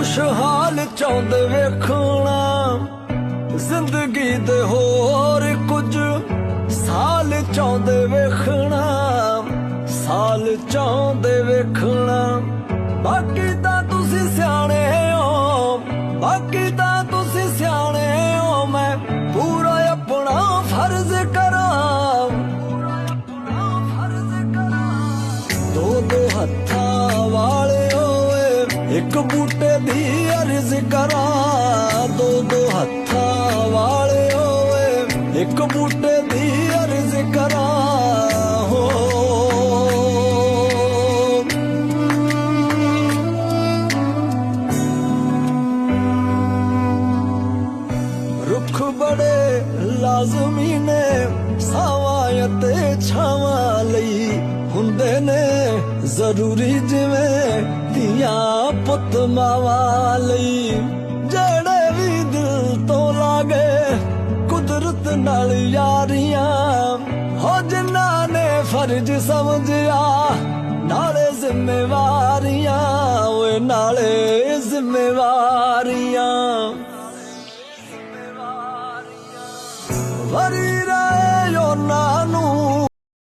ਖੁਸ਼ਹਾਲ ਚਾਹੁੰਦੇ ਵੇਖਣਾ। ਜ਼ਿੰਦਗੀ ਦੇ ਹੋਰ ਕੁਝ ਸਾਲ ਚਾਹੁੰਦੇ ਵੇਖਣਾ। ਸਾਲ ਚਾਹੁੰਦੇ ਵੇਖਣਾ। ਬਾਕੀ ਤਾਂ ਤੁਸੀਂ ਸਿਆਣੇ ਹੋ। ਬਾਕੀ ਤਾਂ ਤੁਸੀਂ ਸਿਆਣੇ ਹੋ। ਮੈਂ ਪੂਰਾ ਆਪਣਾ ਫਰਜ਼ ਕਰਾਂ। ਦੋ ਦੋ ਹੱਥਾਂ ਇੱਕ ਬੂਟੇ ਦੀ ਅਰਜ਼ ਕਰਾਂ। ਦੋ ਦੋ ਹੱਥਾਂ ਵਾਲੇ ਓਏ ਇੱਕ ਬੂਟੇ ਦੀ ਅਰਜ਼ ਕਰਾਂ। ਹੋ। ਰੁੱਖ ਬੜੇ ਲਾਜ਼ਮੀ ਨੇ। ਸਾਵਾਂ ਅਤੇ ਛਾਵਾਂ ਜ਼ਰੂਰੀ ਜਿਵੇਂ ਧੀਆਂ ਪੁੱਤ ਮਾਵਾਂ ਲਈ, ਜਿਹੜੇ ਵੀ ਦਿਲ ਤੋਂ ਲਾਗੇ ਕੁਦਰਤ ਨਾਲ ਯਾਰੀਆਂ, ਹੋ ਜਿਨ੍ਹਾਂ ਨੇ ਫਰਜ਼ ਸਮਝਿਆ, ਨਾਲੇ ਜ਼ਿੰਮੇਵਾਰੀਆਂ, ਓਏ ਨਾਲੇ ਜ਼ਿੰਮੇਵਾਰੀਆਂ। ਵਰੀ